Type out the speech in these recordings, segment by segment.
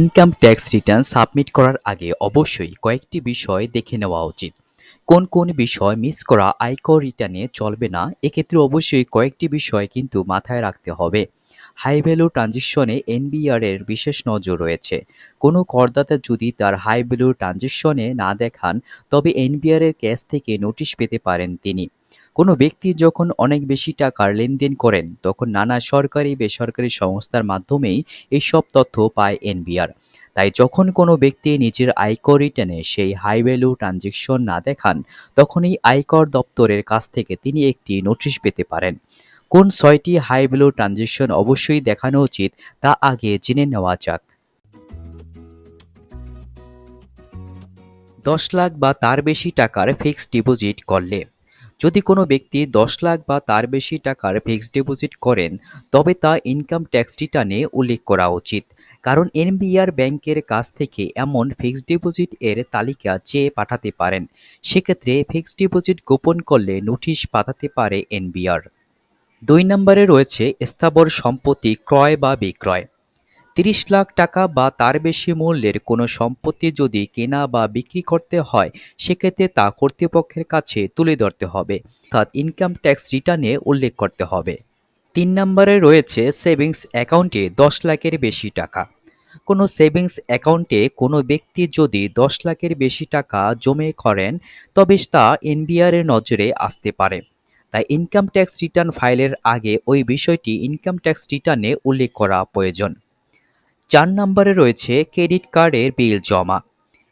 Income tax return submit করার আগে অবশ্যই কয়েকটি বিষয় দেখে নেওয়া উচিত। কোন কোন বিষয় মিস করা আয়কর রিটার্নে চলবে না, এক্ষেত্রে অবশ্যই কয়েকটি বিষয় কিন্তু মাথায় রাখতে হবে। হাই ভ্যালু ট্রানজেকশনে এনবিআর এর বিশেষ নজর রয়েছে। কোনো করদাতা যদি তার হাই ভ্যালু ট্রানজেকশনে না দেখান, তবে এনবিআর এর ক্যাশ থেকে নোটিশ পেতে পারেন তিনি। কোনো ব্যক্তি যখন অনেক বেশি টাকার লেনদেন করেন, তখন নানা সরকারি, বেসরকারি সংস্থার মাধ্যমেই এইসব তথ্য পায় এনবিআর। তাই যখন কোনো ব্যক্তি নিজের আয়কর রিটার্নে সেই হাই ভ্যালু ট্রানজেকশন না দেখান, তখনই আয়কর দপ্তরের কাছ থেকে তিনি একটি নোটিশ পেতে পারেন। কোন ছয়টি হাই ভ্যালু ট্রানজেকশন অবশ্যই দেখানো উচিত তা আগে জেনে নেওয়া যাক। দশ লাখ বা তার বেশি টাকার ফিক্সড ডিপোজিট করলে যদি কোনো ব্যক্তি দশ লাখ বা তার বেশি টাকার ফিক্সড ডিপোজিট করেন, তবে তা ইনকাম ট্যাক্স রিটার্নে উল্লেখ করা উচিত। কারণ এনবিআর ব্যাংকের কাছ থেকে এমন ফিক্সড ডিপোজিট এর তালিকা চেয়ে পাঠাতে পারেন। সেক্ষেত্রে ফিক্সড ডিপোজিট গোপন করলে নোটিশ পাঠাতে পারে এনবিআর। দুই নম্বরে রয়েছে স্থাবর সম্পত্তি ক্রয় বা বিক্রয়। তিরিশ লাখ টাকা বা তার বেশি মূল্যের কোনো সম্পত্তি যদি কেনা বা বিক্রি করতে হয়, সেক্ষেত্রে তা কর্তৃপক্ষের কাছে তুলে ধরতে হবে। অর্থাৎ ইনকাম ট্যাক্স রিটার্নে উল্লেখ করতে হবে। তিন নম্বরে রয়েছে সেভিংস অ্যাকাউন্টে দশ লাখের বেশি টাকা। কোনো সেভিংস অ্যাকাউন্টে কোনো ব্যক্তি যদি দশ লাখের বেশি টাকা জমে করেন, তবে তা এনবিআর এর নজরে আসতে পারে। তাই ইনকাম ট্যাক্স রিটার্ন ফাইলের আগে ওই বিষয়টি ইনকাম ট্যাক্স রিটার্নে উল্লেখ করা প্রয়োজন। চার নম্বরে রয়েছে ক্রেডিট কার্ডের বিল জমা।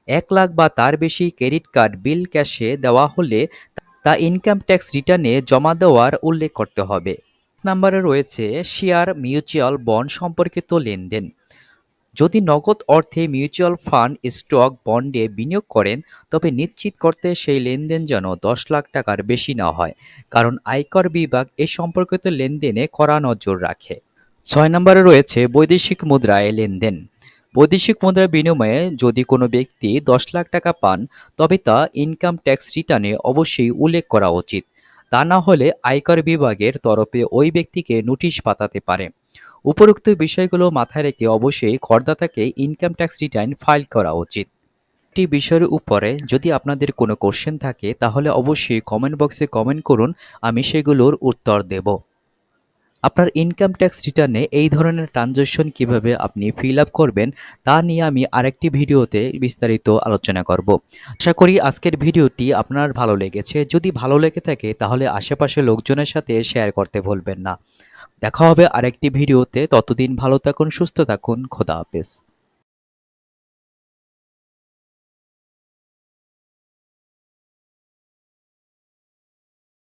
এক লাখ বা তার বেশি ক্রেডিট কার্ড বিল ক্যাশে দেওয়া হলে তা ইনকাম ট্যাক্স রিটার্নে জমা দেওয়ার উল্লেখ করতে হবে। নম্বরে রয়েছে শেয়ার মিউচুয়াল বন্ড সম্পর্কিত লেনদেন। যদি নগদ অর্থে মিউচুয়াল ফান্ড স্টক বন্ডে বিনিয়োগ করেন, তবে নিশ্চিত করতে সেই লেনদেন যেন দশ লাখ টাকার বেশি না হয়, কারণ আয়কর বিভাগ এ সম্পর্কিত লেনদেনে কড়া নজর রাখে। ছয় নম্বরে রয়েছে বৈদেশিক মুদ্রায় লেনদেন। বৈদেশিক মুদ্রার বিনিময়ে যদি কোনো ব্যক্তি দশ লাখ টাকা পান, তবে তা ইনকাম ট্যাক্স রিটার্নে অবশ্যই উল্লেখ করা উচিত। তা না হলে আয়কর বিভাগের তরফে ওই ব্যক্তিকে নোটিশ পাতাতে পারে। উপরোক্ত বিষয়গুলো মাথায় রেখে অবশ্যই করদাতাকে ইনকাম ট্যাক্স রিটার্ন ফাইল করা উচিত। একটি বিষয়ের উপরে যদি আপনাদের কোনো কোশ্চেন থাকে, তাহলে অবশ্যই কমেন্ট বক্সে কমেন্ট করুন, আমি সেগুলোর উত্তর দেব। আপনার ইনকাম ট্যাক্স রিটার্নে এই ধরনের ট্রানজ্যাকশন কীভাবে আপনি ফিল আপ করবেন, তা নিয়ে আমি আরেকটি ভিডিওতে বিস্তারিত আলোচনা করব। আশা করি আজকের ভিডিওটি আপনার ভালো লেগেছে। যদি ভালো লেগে থাকে, তাহলে আশেপাশে লোকজনের সাথে শেয়ার করতে ভুলবেন না। দেখা হবে আরেকটি ভিডিওতে। ততদিন ভালো থাকুন, সুস্থ থাকুন। খোদা হাফেজ।